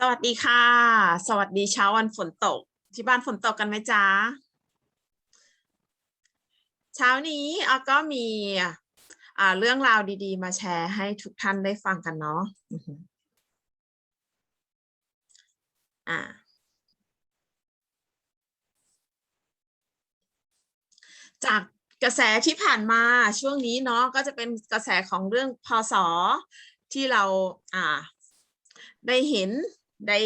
สวัสดีค่ะ สวัสดีเช้าวันฝนตก ที่บ้านฝนตกกันไหมจ๊ะ เช้านี้อาก็มีอ่าเรื่องราวดีๆ มาแชร์ให้ทุกท่านได้ฟังกันเนาะอ่าจากกระแสที่ผ่านมาช่วงนี้เนาะก็จะเป็นกระแสของเรื่องพศที่เราอ่าได้เห็น ได้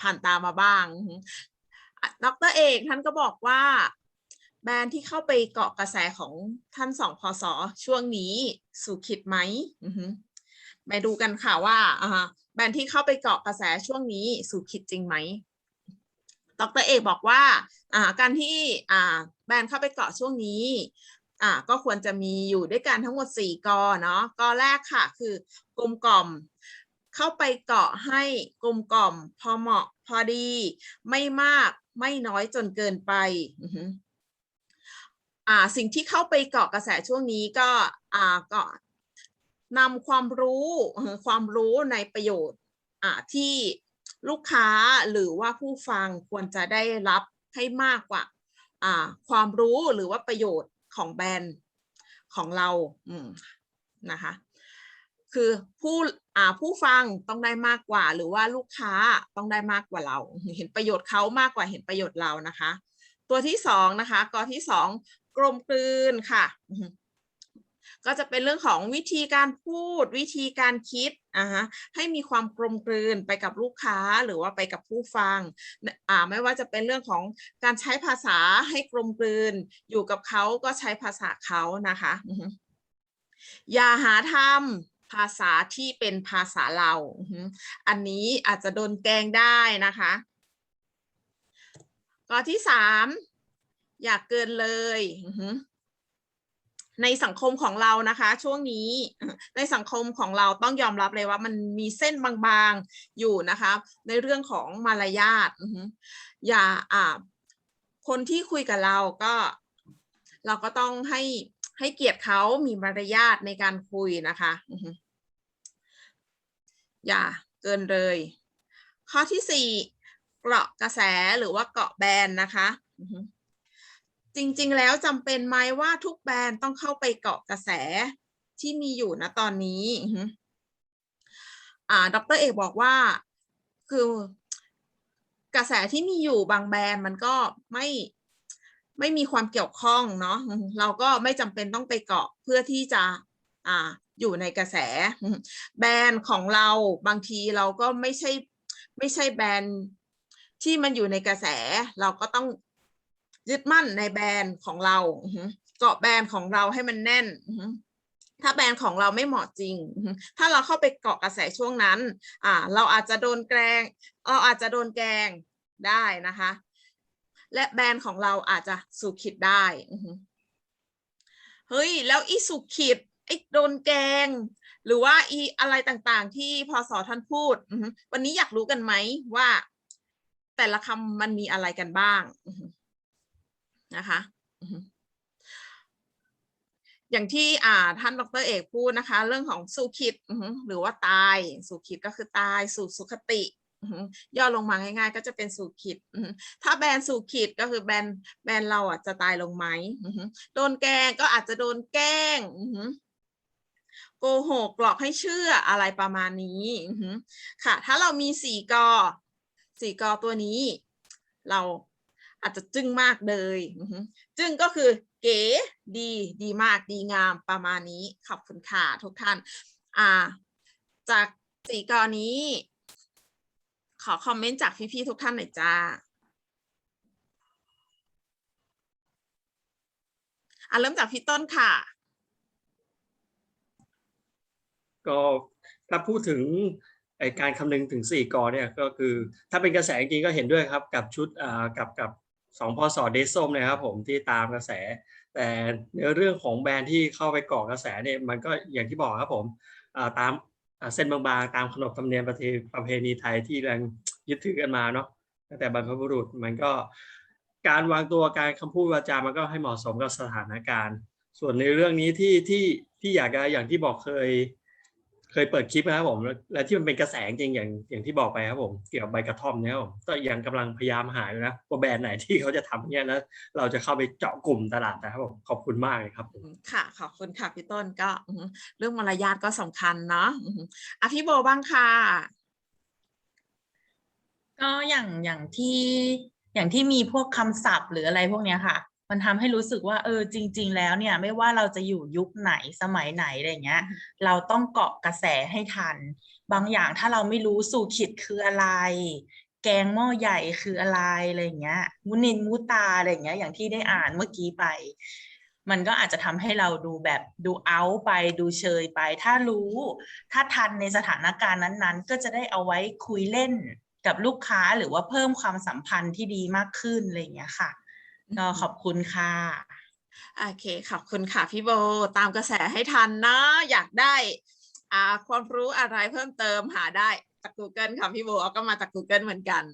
ผ่านตามาบ้าง ดรเอกท่านก็บอกว่า แบรนด์ที่เข้าไปเกาะกระแสของท่านสองพศช่วงนี้สู่คิดไหมอือหือไปดูกันค่ะว่าแบรนด์ที่เข้าไปเกาะกระแสช่วงนี้สู่คิดจริงไหมดรเอกบอกว่าการที่แบรนด์เข้าไปเกาะช่วงนี้ก็ควรจะมีอยู่ด้วยกันทั้งหมด 4กอเนาะกอแรกค่ะ คือกลมกล่อม เข้าไปเกาะให้กลมกล่อม พอเหมาะพอดี ไม่มากไม่น้อยจนเกินไปอ่าสิ่งที่เข้าไปเกาะกระแสช่วงนี้ก็อ่าก็นำความรู้ความรู้ในประโยชน์อ่าที่ลูกค้าหรือว่าผู้ฟังควรจะได้รับให้มากกว่าอ่าความรู้หรือว่าประโยชน์ของแบรนด์ของเราอืมนะคะ คือผู้อ่าผู้ฟังต้องได้มากกว่า หรือว่าลูกค้าต้องได้มากกว่าเรา เห็นประโยชน์เขามากกว่าเห็นประโยชน์เรานะคะ ตัวที่สองนะคะกอที่สองกลมกลืนค่ะก็จะเป็นเรื่องของวิธีการพูดวิธีการคิดอ่าฮะให้มีความกลมกลืนไปกับลูกค้าหรือว่าไปกับผู้ฟังอ่าไม่ว่าจะเป็นเรื่องของการใช้ภาษาให้กลมกลืน อยู่กับเขาก็ใช้ภาษาเขานะคะอือฮึอย่าหาทำ ภาษาที่เป็นภาษาเรา อันนี้อาจจะโดนแกงได้นะคะข้อที่สามอยากเกินเลยในสังคมของเรานะคะ ช่วงนี้ในสังคมของเราต้องยอมรับเลยว่ามันมีเส้นบางๆอยู่นะคะ ในเรื่องของมารยาทอือฮึอย่าอ่าคนที่คุยกับเราก็ เราก็ต้องให้ให้เกียรติเขามีมารยาทในการคุยนะคะ อย่าเกินเลย ข้อที่สี่เกาะกระแสหรือว่าเกาะแบรนด์นะคะ จริงๆแล้วจำเป็นไหมว่าทุกแบรนด์ต้องเข้าไปเกาะกระแสที่มีอยู่นะตอนนี้อ่าดรเอกบอกว่าคือกระแสที่มีอยู่บางแบรนด์มันก็ไม่ไม่มีความเกี่ยวข้องเนาะเราก็ไม่จำเป็นต้องไปเกาะเพื่อที่จะอ่า อยู่ในกระแส แบรนด์ของเราบางทีเราก็ไม่ใช่ไม่ใช่แบรนด์ที่มันอยู่ในกระแส เราก็ต้องยึดมั่นในแบรนด์ของเราเกาะแบรนด์ของเราให้มันแน่นถ้าแบรนด์ของเราไม่เหมาะจริง ถ้าเราเข้าไปเกาะกระแสช่วงนั้น อ่า เราอาจจะโดนแกล้งเราอาจจะโดนแกล้งได้นะคะ และแบรนด์ของเราอาจจะสุขิดได้ เฮ้ย แล้วอีสุขิด ไอ้โดนแกง หรือว่าอีอะไรต่างๆ ที่พศท่านพูด วันนี้อยากรู้กันไหมว่า แต่ละคำมันมีอะไรกันบ้างนะคะอย่างที่อ่าท่านดรเอกพูดนะคะ เรื่องของสุขิดหรือว่าตายสุขิดก็คือตายสู่สุขติย่อลงมาง่ายๆ ก็จะเป็นสุขิด ถ้าแบรนด์สุขิดก็คือแบรนด์แบรนด์เราอะจะตายลงไหม โดนแกงก็อาจจะโดนแกล้ง กหกหลอกให้เชื่ออะไรประมาณนี้ค่ะ ถ้าเรามีสี่กอสี่กอตัวนี้ เราอาจจะจึ้งมากเลยจึ้งก็คือเก๋ดีดีมากดีงามประมาณนี้ขอบคุณค่ะทุกท่านอ่าจากสี่กอนี้ ขอคอมเมนต์จากพี่ๆทุกท่านหน่อยจ้าอะเริ่มจากพี่ต้นค่ะ ก็ถ้าพูดถึงการคำนึงถึงสี่กอเนี่ยก็คือถ้าเป็นกระแสจริงก็เห็นด้วยครับกับชุดอ่ากับกับสองพศเดซส้มนะครับผมที่ตามกระแส แต่ในเรื่องของแบรนด์ที่เข้าไปเกาะกระแสเนี่ยมันก็อย่างที่บอกครับผมตามเส้นบางๆ ตามขนบธรรมเนียมประเพณีไทยที่แรงยึดถือกันมาเนาะตั้งแต่บรรพบุรุษมันก็การวางตัวการคำพูดวาจามันก็ให้เหมาะสมกับสถานการณ์ ส่วนในเรื่องนี้ที่ที่ที่อยากจะอย่างที่บอกเคย เคยเปิดคลิปนะครับผมแล้วและที่มันเป็นกระแสจริงอย่างอย่างที่บอกไปครับผม เกี่ยวกับใบกระท่อมเนี่ยครับผมก็ยังกำลังพยายามหาอยู่นะว่าแบรนด์ไหนที่เขาจะทำเนี่ยแล้วเราจะเข้าไปเจาะกลุ่มตลาดนะครับผมขอบคุณมากเลยครับผมอืมค่ะ ขอบคุณค่ะพี่ต้นก็อือหือเรื่องมารยาทก็สำคัญเนาะอือหืออะพี่โบบ้างค่ะ ก็อย่างอย่างที่อย่างที่มีพวกคำศัพท์หรืออะไรพวกเนี้ยค่ะ มันทำให้รู้สึกว่าเออจริง ๆ แล้วเนี่ยไม่ว่าเราจะอยู่ยุคไหนสมัยไหนอะไรเงี้ย เราต้องเกาะกระแสให้ทัน บางอย่างถ้าเราไม่รู้สู่ขิดคืออะไร แกงหม้อใหญ่คืออะไรอะไรเงี้ยมุนินมุตาอะไรเงี้ยอย่างที่ได้อ่านเมื่อกี้ไป มันก็อาจจะทำให้เราดูแบบดูเอาไปดูเชยไป ถ้ารู้ถ้าทันในสถานการณ์นั้นๆ ก็จะได้เอาไว้คุยเล่นกับลูกค้าหรือว่าเพิ่มความสัมพันธ์ที่ดีมากขึ้นอะไรอย่างเงี้ยค่ะ ก็ขอบคุณค่ะ โอเค ขอบคุณค่ะพี่โบ ตามกระแสให้ทันนะ อยากได้อ่าความรู้อะไรเพิ่มเติมหาได้จาก Google ค่ะพี่โบเอาก็มาจาก Google เหมือนกัน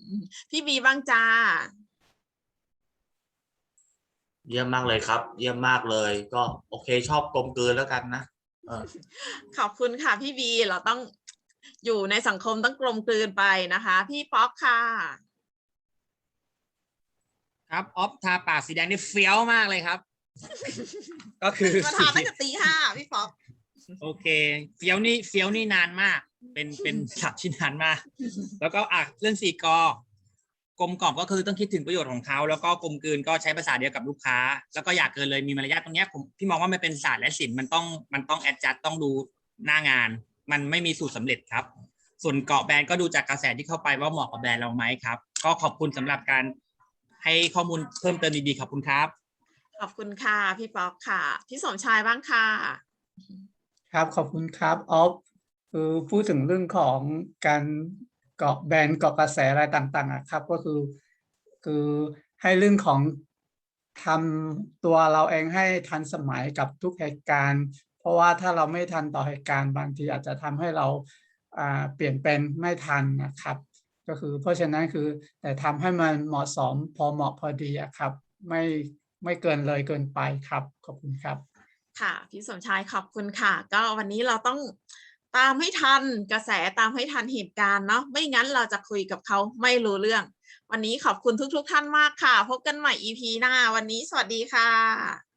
พี่บีบ้างจ้า เยี่ยมมากเลยครับ เยี่ยมมากเลย ก็โอเคชอบกลมกลืนแล้วกันนะเออขอบคุณค่ะพี่บี เราต้องอยู่ในสังคมต้องกลมกลืนไปนะคะ พี่ป๊อกค่ะ ครับออฟทาปากสีแดงนี่เฟี้ยวมากเลยครับ ก็คือมาทานตั้งแต่ตีห้าพี่ป๊อกโอเคเฟี้ยวนี่เฟี้ยวนี่นานมาก เป็นเป็นศัพท์ที่นานมาก แล้วก็อะเรื่องสี่กกลมกล่อมก็คือต้องคิดถึงประโยชน์ของเขา แล้วก็กลมกลืนก็ใช้ภาษาเดียวกับลูกค้า แล้วก็อยากเกินเลยมีมารยาทตรงเนี้ยผมพี่มองว่ามันเป็นศาสตร์และศิลป์มันต้องมันต้องแอดจัดต้องดูหน้างาน มันไม่มีสูตรสำเร็จครับ ส่วนเกาะแบรนด์ก็ดูจากกระแสที่เข้าไปว่าเหมาะกับแบรนด์เราไหมครับ ก็ขอบคุณสำหรับการ ให้ข้อมูลเพิ่มเติมดีๆขอบคุณครับ ขอบคุณค่ะ พี่ป๊อกค่ะ พี่สมชายบ้างค่ะ ครับขอบคุณครับออฟคือพูดถึงเรื่องของการเกาะแบรนด์เกาะกระแสอะไรต่างๆอะครับ ก็คือ คือให้เรื่องของทำตัวเราเองให้ทันสมัยกับทุกเหตุการณ์ เพราะว่าถ้าเราไม่ทันต่อเหตุการณ์บางทีอาจจะทำให้เราอ่าเปลี่ยนเป็นไม่ทันนะครับ ก็คือเพราะฉะนั้นคือแต่ทำให้มันเหมาะสมพอเหมาะพอดีครับ ไม่ไม่เกินเลยเกินไปครับขอบคุณครับ ค่ะพี่สมชายขอบคุณค่ะ ก็วันนี้เราต้องตามให้ทันกระแสตามให้ทันเหตุการณ์เนาะไม่งั้นเราจะคุยกับเขาไม่รู้เรื่อง วันนี้ขอบคุณทุกๆทท่านมากค่ะ พบกันใหม่ EP หน้า วันนี้สวัสดีค่ะ